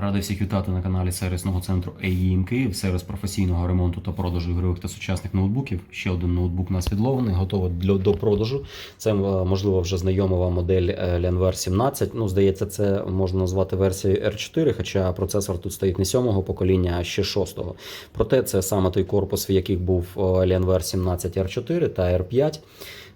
Радий всіх вітати на каналі сервісного центру AEM Київ, сервіс професійного ремонту та продажу ігрових та сучасних ноутбуків. Ще один ноутбук у нас відловлений, готовий для до продажу. Це е, можливо вже знайома вам модель е, Lianver 17. Ну, здається, це можна назвати версією R4, хоча процесор тут стоїть не сьомого покоління, а ще шостого. Проте це саме той корпус, в яких був Lianver 17 R4 та R5.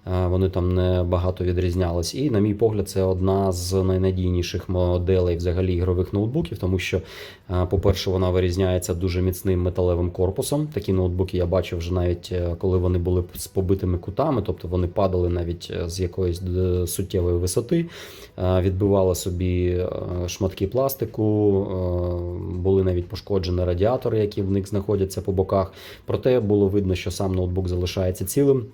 Е, Вони там не багато відрізнялись. І, на мій погляд, це одна з найнадійніших моделей взагалі ігрових ноутбуків, тому що, е, по-перше, вона вирізняється дуже міцним металевим корпусом. Такі ноутбуки я бачив вже навіть е, коли вони були з побитими кутами, тобто вони падали навіть з якоїсь суттєвої висоти, відбивали собі шматки пластику, були навіть пошкоджені радіатори, які в них знаходяться по боках. Проте було видно, що сам ноутбук залишається цілим.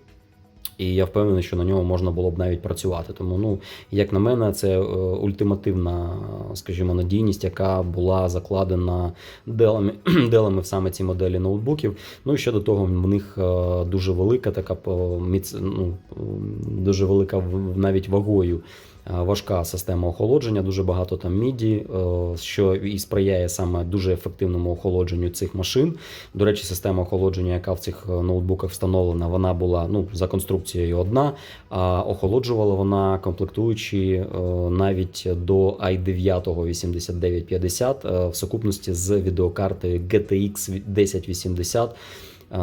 І я впевнений, що на ньому можна було б навіть працювати. Тому, ну як на мене, це е, ультимативна, скажімо, надійність, яка була закладена делами, делами в саме ці моделі ноутбуків. Ну і ще до того, в них е, дуже велика така ну, дуже велика навіть вагою. Е, Важка система охолодження, дуже багато там міді, е, що і сприяє саме дуже ефективному охолодженню цих машин. До речі, система охолодження, яка в цих е, ноутбуках встановлена, вона була ну за конструкцією одна, а охолоджувала вона комплектуючі навіть до i9 8950 е, в сукупності з відеокартою GTX 1080 е,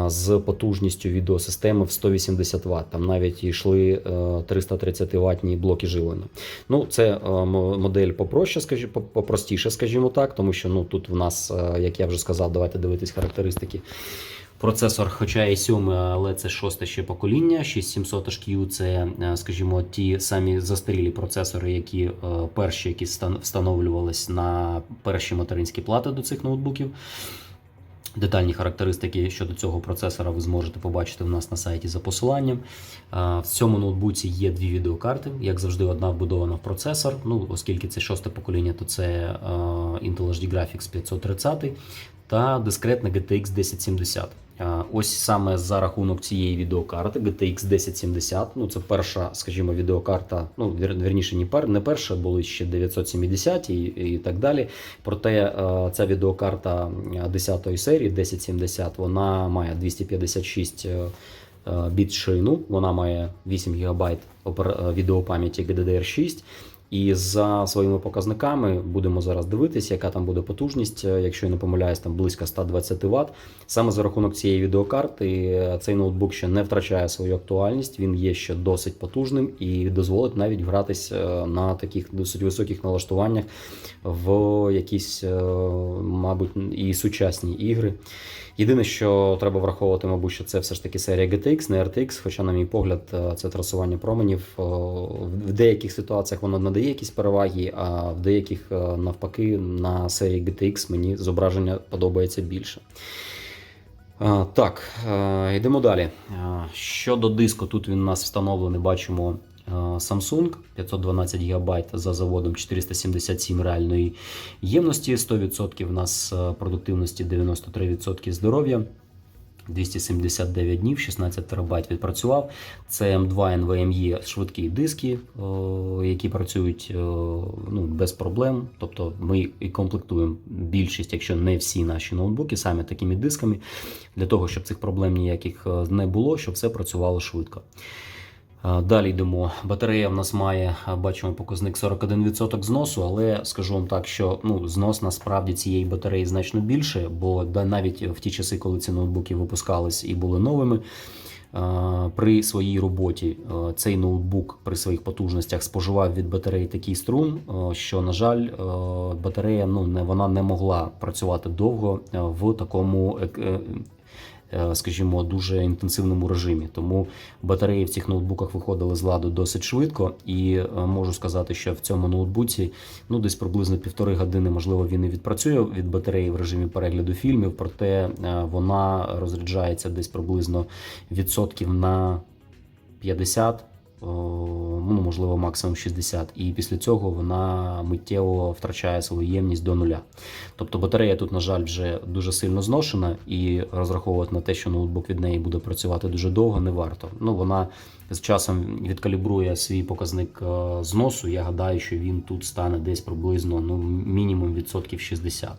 з потужністю відеосистеми в 180 Вт. Там навіть йшли е, 330 ватні блоки живлення. Ну, це е, модель попроще, попростіше, скажімо так, тому що ну тут в нас, е, як я вже сказав, давайте дивитись характеристики. Процесор, хоча і 7, але це шосте ще покоління. 6700 HQ це, е, скажімо, ті самі застарілі процесори, які е, перші, які стан- встановлювались на перші материнські плати до цих ноутбуків. Детальні характеристики щодо цього процесора ви зможете побачити в нас на сайті за посиланням. В цьому ноутбуці є дві відеокарти. Як завжди, одна вбудована в процесор. Ну, оскільки це шосте покоління, то це Intel HD Graphics 530 та дискретна GTX 1070. Ось саме за рахунок цієї відеокарти GTX 1070. Ну, це перша, скажімо, відеокарта. Ну, вірніше, не, пер, не перша, були ще 970 і, і так далі. Проте е, ця відеокарта 10 серії 1070, вона має 256 е, е, біт ширину, вона має 8 ГБ е, відеопам'яті GDDR6. І за своїми показниками будемо зараз дивитися, яка там буде потужність. Е, Якщо я не помиляюсь, там близько 120 Вт. Саме за рахунок цієї відеокарти е, цей ноутбук ще не втрачає свою актуальність. Він є ще досить потужним і дозволить навіть гратись е, на таких досить високих налаштуваннях в якісь, мабуть, і сучасні ігри. Єдине, що треба враховувати, мабуть, що це все ж таки серія GTX, не RTX, хоча, на мій погляд, е, це трасування променів. е, В деяких ситуаціях воно надає якісь переваги, а в деяких е, навпаки на серії GTX мені зображення подобається більше. Так, йдемо далі. Щодо диску, тут він у нас встановлений, бачимо Samsung 512 ГБ за заводом 477 реальної ємності, 100% у нас е, продуктивності, 93% здоров'я. 279 днів, 16 терабайт відпрацював. Це M2 NVMe швидкі диски, які працюють ну, без проблем. Тобто ми і комплектуємо більшість, якщо не всі наші ноутбуки, саме такими дисками, для того, щоб цих проблем ніяких е, не було, щоб все працювало швидко. Далі йдемо. Батарея в нас має, бачимо, показник 41% зносу, але скажу вам так, що ну, знос насправді цієї батареї значно більше, бо навіть в ті часи, коли ці ноутбуки випускались і були новими, при своїй роботі цей ноутбук при своїх потужностях споживав від батареї такий струм, що, на жаль, батарея ну, не, вона не могла працювати довго в такому. Е, Скажімо, дуже інтенсивному режимі, тому батареї в цих ноутбуках виходили з ладу досить швидко, і е, можу сказати, що в цьому ноутбуці ну десь приблизно півтори години, можливо, він і відпрацює від батареї в режимі перегляду фільмів, проте е, вона розряджається десь приблизно відсотків на 50. Ну, можливо, максимум 60, і після цього вона миттєво втрачає свою ємність до нуля. Тобто батарея тут, на жаль, вже дуже сильно зношена, і розраховувати на те, що ноутбук від неї буде працювати дуже довго, не варто. Ну, вона з часом відкалібрує свій показник е, зносу. Я гадаю, що він тут стане десь приблизно ну, мінімум відсотків 60.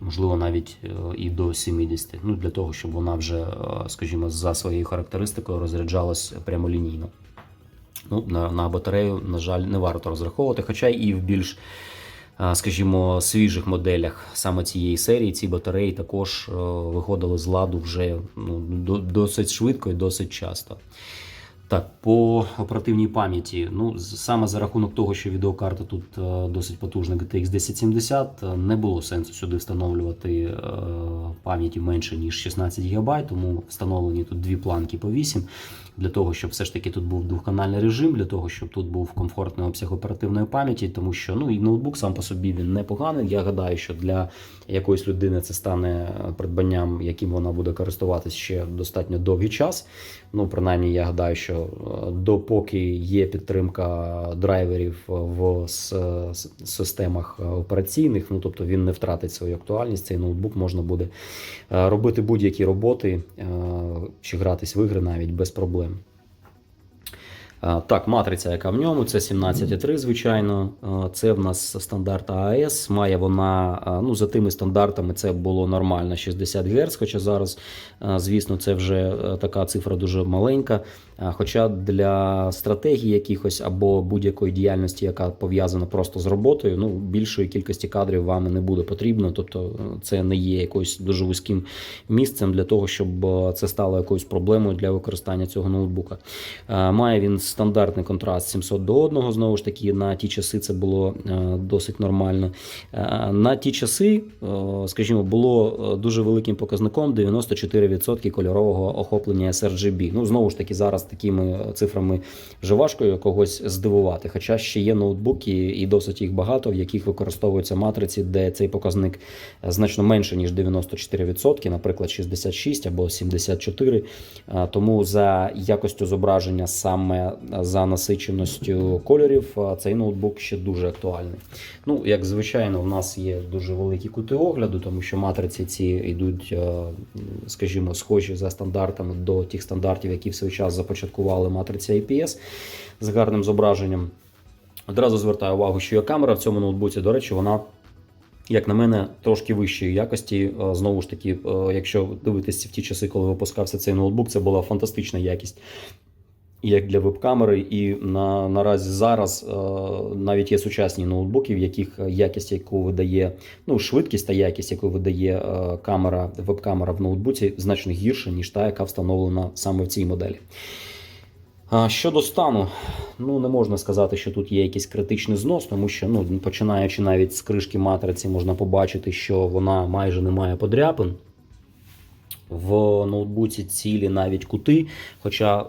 Можливо, навіть е, і до 70. Ну, для того, щоб вона вже, е, скажімо, за своєю характеристикою розряджалась прямолінійно. Ну, на, на батарею, на жаль, не варто розраховувати, хоча і в більш, е, скажімо, свіжих моделях саме цієї серії ці батареї також е, виходили з ладу вже ну, досить швидко і досить часто. Так, по оперативній пам'яті, ну саме за рахунок того, що відеокарта тут е, досить потужна GTX 1070, е, не було сенсу сюди встановлювати пам'яті менше ніж 16 ГБ, тому встановлені тут дві планки по 8, для того, щоб все ж таки тут був двохканальний режим, для того, щоб тут був комфортний обсяг оперативної пам'яті, тому що ну і ноутбук сам по собі він непоганий. Я гадаю, що для якоїсь людини це стане придбанням, яким вона буде користуватися ще достатньо довгий час. Ну, принаймні, я гадаю, що е, допоки є підтримка драйверів в с- с- системах е, операційних, ну тобто він не втратить свою актуальність. Цей ноутбук можна буде е, робити будь-які роботи е, чи гратись в ігри навіть без проблем. Так, матриця, яка в ньому, це 17,3, звичайно. Це в нас стандарт АЕС. Має вона, ну, за тими стандартами, це було нормально 60 Гц, хоча зараз, звісно, це вже е, така цифра дуже маленька. Хоча для стратегії якихось або будь-якої діяльності, яка пов'язана просто з роботою, ну, більшої кількості кадрів вам не буде потрібно. Тобто е, це не є якоюсь дуже вузьким місцем для того, щоб е, це стало якоюсь проблемою для використання цього ноутбука. Е, Має він стандартний контраст 700 до 1, знову ж таки, на ті часи це було досить нормально. На ті часи, скажімо, було дуже великим показником 94% кольорового охоплення sRGB. Ну, знову ж таки, зараз такими цифрами вже важко когось здивувати. Хоча ще є ноутбуки, і досить їх багато, в яких використовуються матриці, де цей показник значно менше, ніж 94%, наприклад, 66 або 74. А, Тому за якостю зображення, саме за насиченістю кольорів, цей ноутбук ще дуже актуальний. Ну, як звичайно, у нас є дуже великі кути огляду, тому що матриці ці йдуть, е, скажімо, схожі за стандартами до тих стандартів, які в свій час започаткували матриці IPS з гарним зображенням. Одразу звертаю увагу, що є камера в цьому ноутбуці, до речі, вона. Як на мене, трошки вищої якості. Е, Знову ж таки, е, якщо дивитися в ті часи, коли випускався цей ноутбук, це була фантастична якість. Як для веб-камери, і на, наразі зараз е, навіть є сучасні ноутбуки, в яких якість, яку видає, ну швидкість та якість, яку видає камера, веб-камера в ноутбуці, значно гірша, ніж та, яка встановлена саме в цій моделі. Щодо стану, ну не можна сказати, що тут є якийсь критичний знос, тому що ну, починаючи навіть з кришки матриці, можна побачити, що вона майже не має подряпин. В ноутбуці цілі навіть кути. Хоча, е,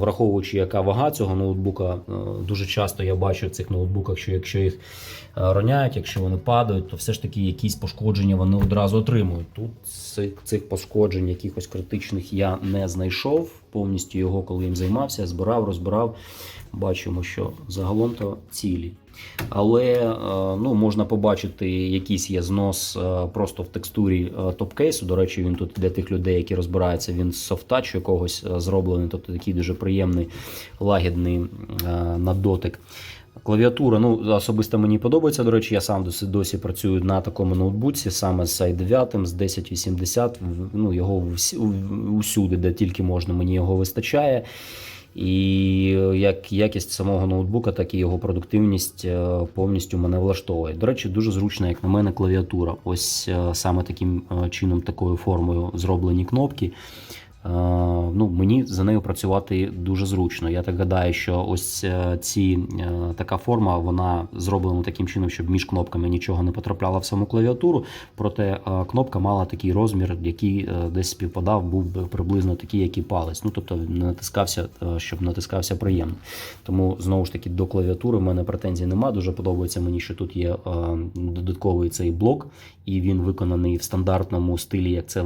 враховуючи, яка вага цього ноутбука, е, дуже часто я бачу в цих ноутбуках, що якщо їх е, роняють, якщо вони падають, то все ж таки якісь пошкодження вони одразу отримують. Тут цих пошкоджень, якихось критичних, я не знайшов. Повністю його, коли їм займався, збирав, розбирав. Бачимо, що загалом то цілі. Але е, ну, можна побачити, якийсь є знос е, просто в текстурі топкейсу. топ-кейсу. До речі, він тут для тих людей, які розбираються, він з софтач якогось е, зроблений, тобто такий дуже приємний, лагідний е, на дотик. Клавіатура, ну особисто мені подобається. До речі, я сам досі, досі працюю на такому ноутбуці, саме з i9, з 1080. Ну, його усюди, де тільки можна, мені його вистачає. І як якість самого ноутбука, так і його продуктивність е, повністю мене влаштовує. До речі, дуже зручна, як на мене, клавіатура. Ось е, саме таким е, чином, такою формою зроблені кнопки. Е, Ну, мені за нею працювати дуже зручно. Я так гадаю, що ось е, ці е, така форма вона зроблена таким чином, щоб між кнопками нічого не потрапляло в саму клавіатуру. Проте кнопка мала такий розмір, який десь співпадав, був приблизно такий, як і палець. Ну тобто не натискався, щоб натискався приємно. Тому знову ж таки до клавіатури в мене претензій нема. Дуже подобається мені, що тут є додатковий цей блок, і він виконаний в стандартному стилі, як це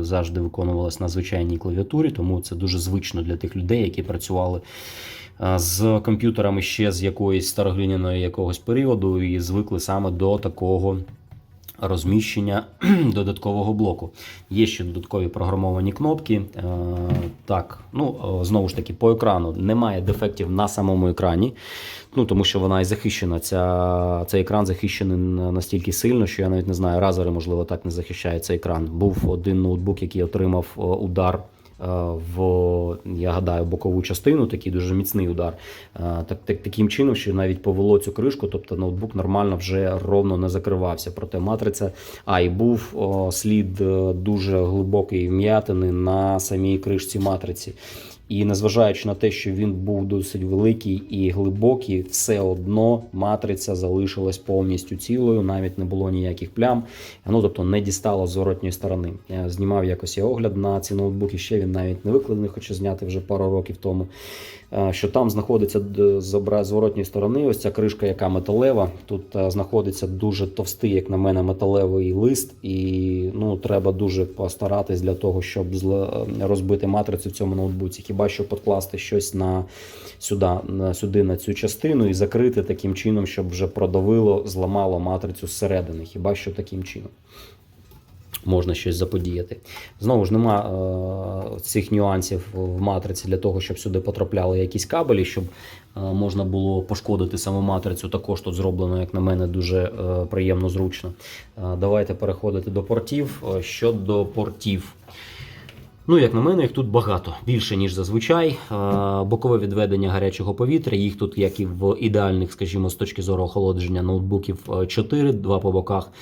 завжди виконувалось на звичайній клавіатурі. Тому це дуже звично для тих людей, які працювали е, з комп'ютерами ще з якоїсь староглиняної якогось періоду і звикли саме до такого розміщення додаткового блоку. Є ще додаткові програмовані кнопки. Е, Так, ну е, знову ж таки, по екрану немає дефектів на самому екрані. Ну, тому що вона і захищена. Ця, цей екран захищений настільки сильно, що я навіть не знаю, разери, можливо, так не захищає цей екран. Був один ноутбук, який отримав е, удар. Е, В я гадаю бокову частину, такий дуже міцний удар. Е, Так, так таким чином, що навіть повело цю кришку, тобто ноутбук нормально вже ровно не закривався. Проте матриця, а і був о, слід е, дуже глибокої вм'ятини на самій кришці матриці. І незважаючи на те, що він був досить великий і глибокий, все одно матриця залишилась повністю цілою, навіть не було ніяких плям. Ну тобто не дістало зворотньої сторони. Я знімав якось я огляд на ці ноутбуки. Ще він навіть не викладений, хоча зняти вже пару років тому. Що там знаходиться з зворотньої сторони, ось ця кришка, яка металева. Тут знаходиться дуже товстий, як на мене, металевий лист, і ну треба дуже постаратись для того, щоб розбити матрицю в цьому ноутбуці. Хіба що покласти щось на сюди, на сюди на цю частину і закрити таким чином, щоб вже продавило, зламало матрицю зсередини. Хіба що таким чином. Можна щось заподіяти. Знову ж нема е, цих нюансів в матриці для того, щоб сюди потрапляли якісь кабелі, щоб е, можна було пошкодити саму матрицю. Також тут зроблено, як на мене, дуже е, приємно зручно. Е, давайте переходити до портів. Е, Щодо портів. Ну, як на мене, їх тут багато, більше, ніж зазвичай. Е, Бокове відведення гарячого повітря. Їх тут, як і в ідеальних, скажімо, з точки зору охолодження ноутбуків, 4, 2 по боках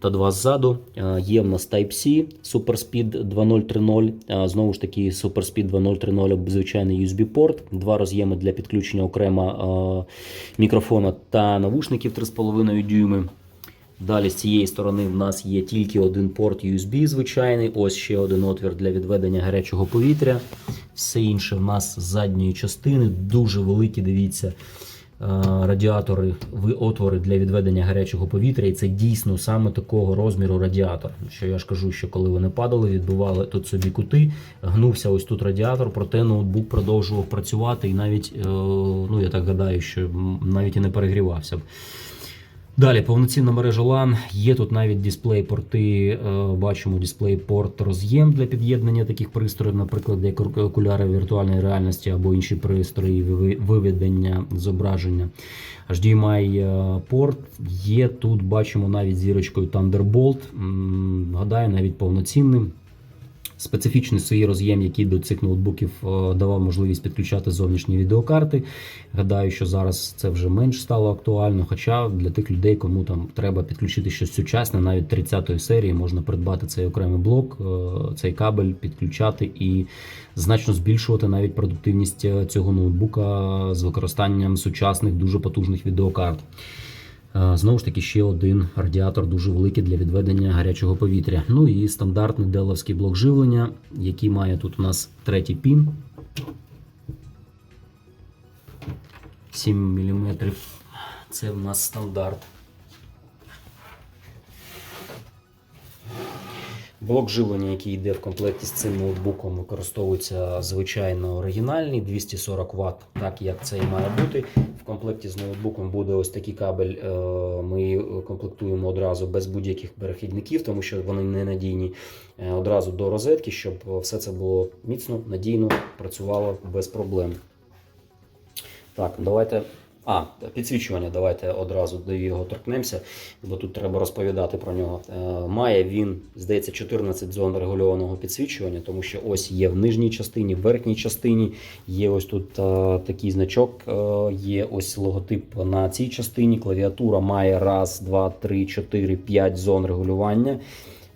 та 2 ззаду. Е, Є в нас Type-C, SuperSpeed 2.0.3.0. Е, Знову ж таки, SuperSpeed 2.0.3.0 звичайний USB-порт, два роз'єми для підключення окремо е, мікрофона та навушників 3,5 дюйми. Далі з цієї сторони в нас є тільки один порт USB звичайний. Ось ще один отвір для відведення гарячого повітря. Все інше в нас з задньої частини дуже великі. Дивіться, е, радіатори, отвори для відведення гарячого повітря. І це дійсно саме такого розміру радіатор. Що я ж кажу, що коли вони падали, відбивали тут собі кути, гнувся ось тут радіатор, проте ноутбук продовжував працювати і навіть, е, ну я так гадаю, що навіть і не перегрівався б. Далі повноцінна мережа LAN. Є тут навіть дисплей-порти. е, Бачимо дисплей-порт роз'єм для під'єднання таких пристроїв, наприклад, як окуляри віртуальної реальності або інші пристрої виведення зображення. HDMI е, порт є тут. Бачимо навіть зірочкою Thunderbolt. Гадаю, навіть повноцінним. Специфічний свій роз'єм, який до цих ноутбуків е, давав можливість підключати зовнішні відеокарти. Гадаю, що зараз це вже менш стало актуально. Хоча для тих людей, кому там треба підключити щось сучасне, навіть 30-ї серії можна придбати цей окремий блок, е, цей кабель, підключати і значно збільшувати навіть продуктивність е, цього ноутбука з використанням сучасних дуже потужних відеокарт. Е, Знову ж таки, ще один радіатор дуже великий для відведення гарячого повітря. Ну і стандартний деловський блок живлення, який має тут у нас третій пін. 7 мм. Це в нас стандарт. Блок живлення, який йде в комплекті з цим ноутбуком, використовується звичайно оригінальний 240 Вт, так як це і має бути. В комплекті з ноутбуком буде ось такий кабель. е, Ми комплектуємо одразу без будь-яких перехідників, тому що вони не надійні. Е, Одразу до розетки, щоб все це було міцно, надійно працювало без проблем. Так, давайте. А, підсвічування, давайте одразу до його торкнемося, бо тут треба розповідати про нього. Е, Має він, здається, 14 зон регульованого підсвічування, тому що ось є в нижній частині, в верхній частині, є ось тут е, такий значок, е, є ось логотип на цій частині. Клавіатура має раз, два, три, чотири, п'ять зон регулювання.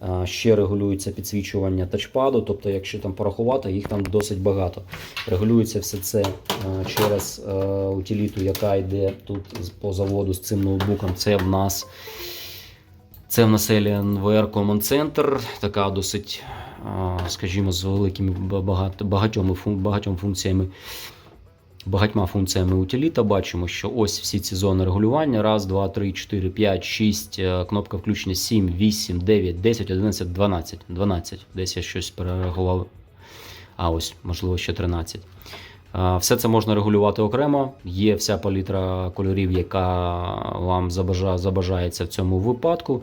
А, Ще регулюється підсвічування тачпаду, тобто, якщо там порахувати, їх там досить багато. Регулюється все це е, через е, утиліту, яка йде тут по заводу з цим ноутбуком. Це в нас це в нас Alienware Command Center, така досить, е, скажімо, з великими багатьом функціями. Багатьма функціями утиліта бачимо, що ось всі ці зони регулювання. Раз, два, три, чотири, п'ять, шість, е, кнопка включення 7, 8, 9, 10, 11, 12. 12. Десь я щось перерегував. А ось, можливо, ще 13. Е, Все це можна регулювати окремо. Є вся палітра кольорів, яка вам забажається в цьому випадку.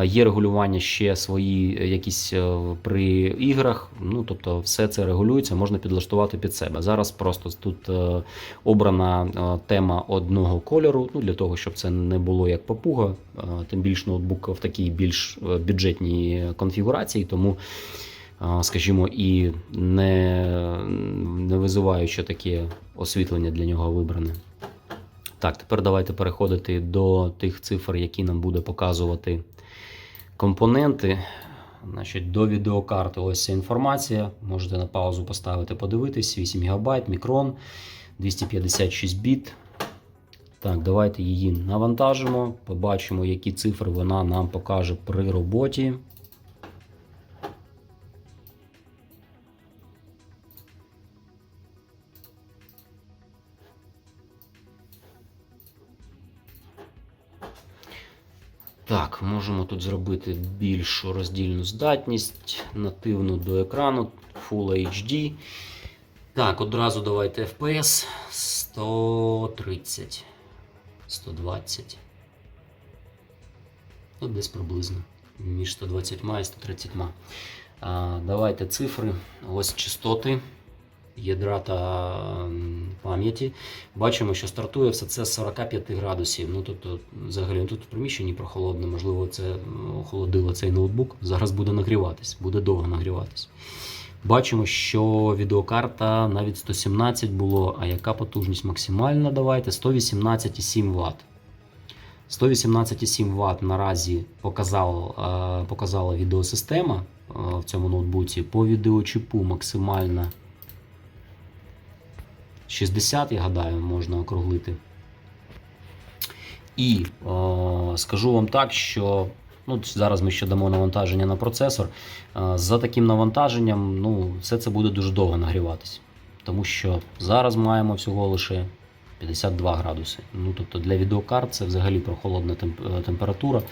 Е, Є регулювання ще свої якісь е, при іграх. Ну тобто, все це регулюється, можна підлаштувати під себе. Зараз просто тут е, обрана е, тема одного кольору. Ну для того, щоб це не було як папуга. Е, Тим більш ноутбук в такій більш е, бюджетній конфігурації, тому скажімо, і не, не визиваючи таке освітлення для нього вибране. Так, тепер давайте переходити до тих цифр, які нам буде показувати компоненти. Значить, до відеокарти ось ця інформація. Можете на паузу поставити, подивитись. 8 ГБ, мікрон, 256 біт. Так, давайте її навантажимо, побачимо, які цифри вона нам покаже при роботі. Так, можемо тут зробити більшу роздільну здатність, нативну до екрану, Full HD. Так, одразу давайте FPS 130, 120. Ну, десь приблизно. Між 120 і 130. А, давайте цифри. Ось частоти ядра та пам'яті. Бачимо, що стартує все це з 45 градусів. Ну, тобто, взагалі, ну, тут в приміщенні прохолодно, можливо, це охолодило цей ноутбук. Зараз буде нагріватись, буде довго нагріватись. Бачимо, що відеокарта навіть 117 було, а яка потужність максимальна? Давайте 118,7 Вт. 118,7 Вт наразі показала, е, показала відеосистема е, в цьому ноутбуці. По відеочіпу максимальна 60, я гадаю, можна округлити. І е, скажу вам так, що ну, зараз ми ще дамо навантаження на процесор. Е, за таким навантаженням ну, все це буде дуже довго нагріватися. Тому що зараз маємо всього лише 52 градуси. Ну, тобто для відеокарт це взагалі прохолодна е, температура.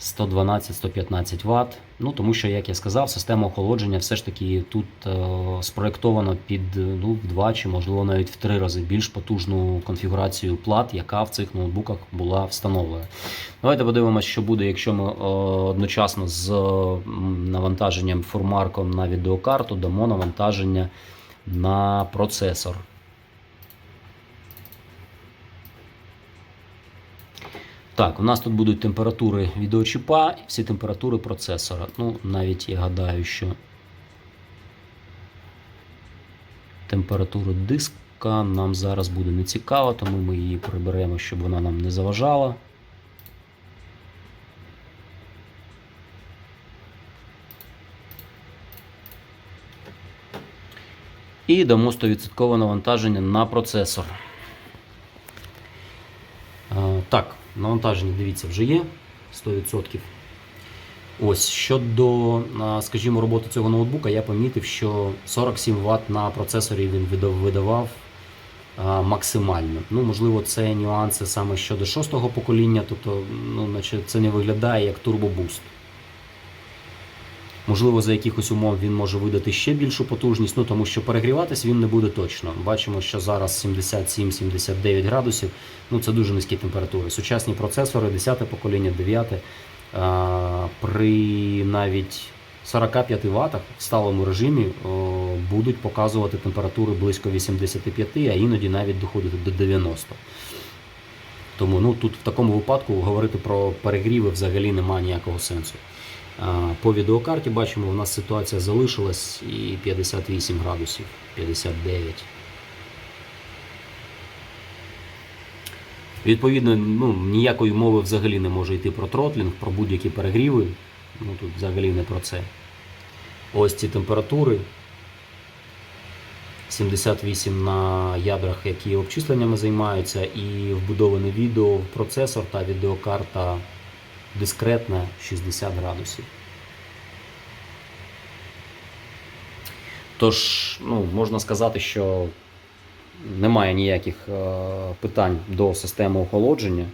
112-115 Вт. Ну тому що, як я сказав, система охолодження все ж таки тут е, спроєктована під ну, в два чи можливо навіть в три рази більш потужну конфігурацію плат, яка в цих ноутбуках була встановлена. Давайте подивимося, що буде, якщо ми е, одночасно з навантаженням формарком на відеокарту дамо навантаження на процесор. Так, у нас тут будуть температури відеочіпа і всі температури процесора. Ну, навіть я гадаю, що температуру диска нам зараз буде не цікаво, тому ми її приберемо, щоб вона нам не заважала. І дамо 100% навантаження на процесор. Так, навантаження, дивіться, вже є 100%. Ось щодо, скажімо, роботи цього ноутбука, я помітив, що 47 Вт на процесорі він видавав максимально. Ну, можливо, це нюанси саме щодо шостого покоління, тобто, ну, це не виглядає як турбобуст. Можливо, за якихось умов він може видати ще більшу потужність, ну тому що перегріватись він не буде точно. Бачимо, що зараз 77-79 градусів. Ну це дуже низькі температури. Сучасні процесори, 10 покоління, 9, а, при навіть 45 Вт в сталому режимі о, будуть показувати температури близько 85, а іноді навіть доходити до 90. Тому ну, тут в такому випадку говорити про перегріви взагалі немає ніякого сенсу. По відеокарті бачимо, у нас ситуація залишилась і 58 градусів, 59. Відповідно, ну, ніякої мови взагалі не може йти про тротлінг, про будь-які перегріви. Ну тут взагалі не про це. Ось ці температури. 78 на ядрах, які обчисленнями займаються, і вбудоване відео в процесор та відеокарта дискретна 60 градусів. Тож, ну, можна сказати, що немає ніяких е, питань до системи охолодження.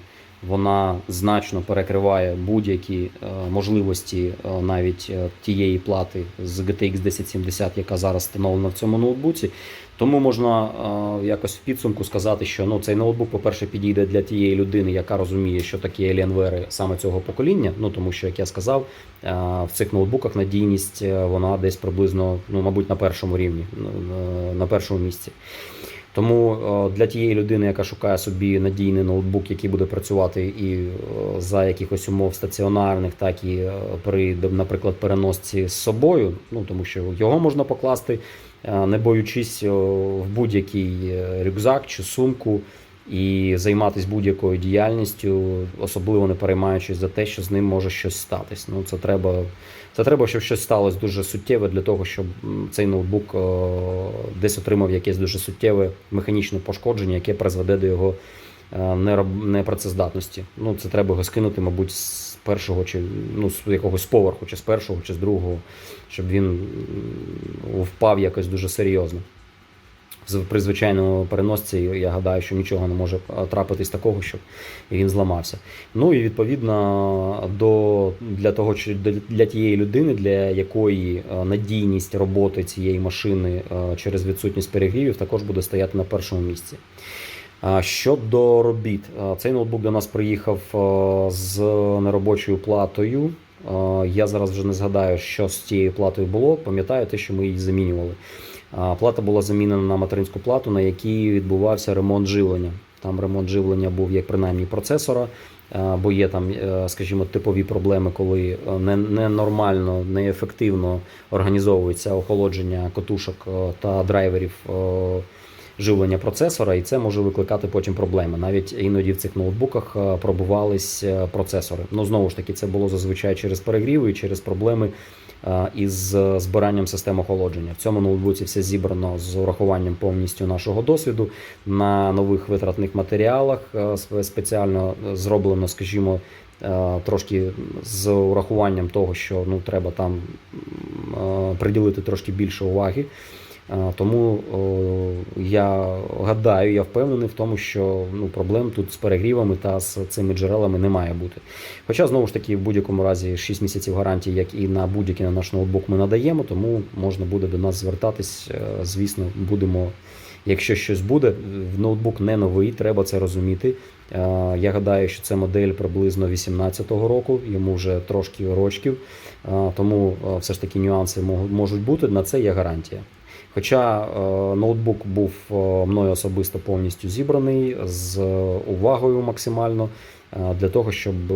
Вона значно перекриває будь-які е, можливості е, навіть е, тієї плати з GTX 1070, яка зараз встановлена в цьому ноутбуці. Тому можна якось в підсумку сказати, що ну, цей ноутбук, по-перше, підійде для тієї людини, яка розуміє, що таке Alienware саме цього покоління. Ну тому що, як я сказав, в цих ноутбуках надійність вона десь приблизно, ну, мабуть, на першому рівні, на першому місці. Тому е, для тієї людини, яка шукає собі надійний ноутбук, який буде працювати і е, за якихось умов стаціонарних, так і е, при, наприклад, переносці з собою, ну тому що його можна покласти, не боючись в будь-який рюкзак чи сумку. І займатися будь-якою діяльністю, особливо не переймаючись за те, що з ним може щось статись. Ну це треба, це треба, щоб щось сталося дуже суттєве для того, щоб цей ноутбук е, десь отримав якесь дуже суттєве механічне пошкодження, яке призведе до його е, непрацездатності. Ну це треба його скинути, мабуть, з першого чи ну з якогось поверху, чи з першого, чи з другого, щоб він впав якось дуже серйозно. При звичайному переносці я гадаю, що нічого не може е, трапитись такого, щоб він зламався. Ну і відповідно до для того, для- тієї людини, для якої е, надійність роботи цієї машини е, через відсутність перегрівів також буде стояти на першому місці. Щодо робіт, цей ноутбук до нас приїхав з неробочою платою. Я зараз вже не згадаю, що з цією платою було. Пам'ятаю те, що ми її замінювали. Плата була замінена на материнську плату, на якій відбувався ремонт живлення. Там ремонт живлення був як принаймні процесора, е, бо є там, е, скажімо, типові проблеми, коли е, не- ненормально, неефективно організовується охолодження котушок та драйверів живлення процесора, і це може викликати потім проблеми. Навіть іноді в цих ноутбуках пробувались процесори. Ну знову ж таки, це було зазвичай через перегріви і через проблеми із е, збиранням систем охолодження. В цьому ноутбуці все зібрано з урахуванням повністю нашого досвіду на нових витратних матеріалах. е, Спеціально зроблено, скажімо, е, трошки з урахуванням того, що ну треба там е, приділити трошки більше уваги. Е, Тому я гадаю, я впевнений в тому, що ну, проблем тут з перегрівами та з цими джерелами не має бути. Хоча, знову ж таки, в будь-якому разі 6 місяців гарантії, як і на будь-який на наш ноутбук, ми надаємо, тому можна буде до нас звертатись. Е, Звісно, будемо. Якщо щось буде, в ноутбук не новий, треба це розуміти. Е, Я гадаю, що це модель приблизно 18-го року, йому вже трошки рочків, тому все ж таки нюанси можуть бути. На це є гарантія. Хоча е, ноутбук був е, мною особисто повністю зібраний з е, увагою максимально для того, щоб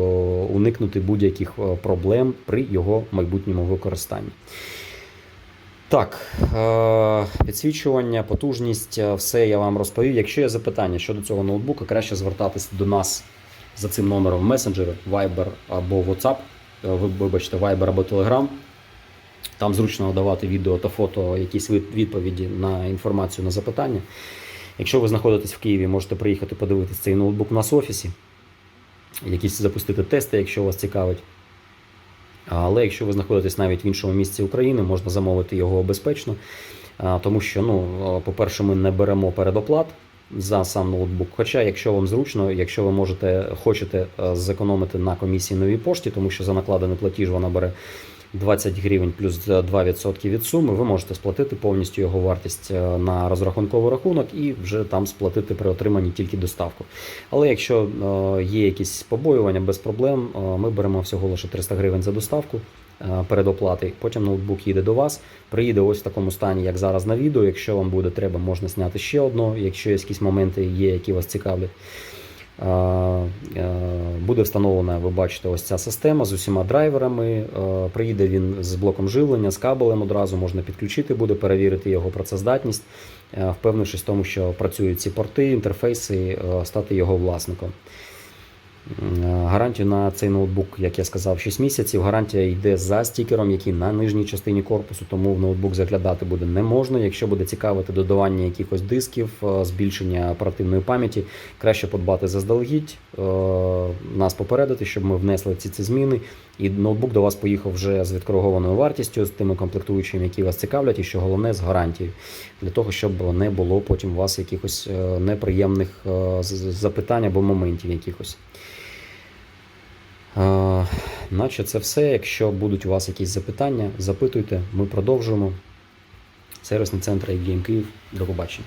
уникнути будь-яких проблем при його майбутньому використанні. Так, підсвічування, потужність, все я вам розповів. Якщо є запитання щодо цього ноутбука, краще звертатись до нас за цим номером в месенджери, Viber або WhatsApp, ви- вибачте, Viber або Telegram. Там зручно надавати відео та фото, якісь від- відповіді на інформацію на запитання. Якщо ви знаходитесь в Києві, можете приїхати подивитися цей ноутбук у нас в офісі, якісь запустити тести, якщо вас цікавить. Але якщо ви знаходитесь навіть в іншому місці України, можна замовити його безпечно, тому що, ну, по-перше, ми не беремо передоплат за сам ноутбук. Хоча, якщо вам зручно, якщо ви можете хочете зекономити на комісії новій пошті, тому що за накладений платіж вона бере 20 гривень плюс 2% від суми, ви можете сплатити повністю його вартість е, на розрахунковий рахунок і вже там сплатити при отриманні тільки доставку. Але якщо е, є якісь побоювання без проблем, е, ми беремо всього лише 300 гривень за доставку передоплати. Потім ноутбук їде до вас, приїде ось в такому стані, як зараз на відео. Якщо вам буде треба, можна зняти ще одну, якщо є якісь моменти є, які вас цікавлять. Е, е, Буде встановлена, ви бачите, ось ця система з усіма драйверами. Е, Приїде він з блоком живлення, з кабелем одразу можна підключити, буде перевірити його працездатність, впевнившись в тому, що працюють ці порти, інтерфейси, стати його власником. Е, Гарантію на цей ноутбук, як я сказав, 6 місяців. Гарантія йде за стікером, який на нижній частині корпусу, тому в ноутбук заглядати буде не можна. Якщо буде цікавити додавання якихось дисків, е, збільшення оперативної пам'яті, краще подбати заздалегідь, нас попередити, щоб ми внесли ці, ці зміни. І ноутбук до вас поїхав вже з відкоригованою вартістю, з тими комплектуючими, які вас цікавлять, і що головне з гарантією, для того, щоб не було потім у вас якихось е, неприємних е, запитань або моментів якихось. Е, Наче це все. Якщо будуть у вас якісь запитання, запитуйте, ми продовжуємо. Сервісний центр IBM Київ. До побачення.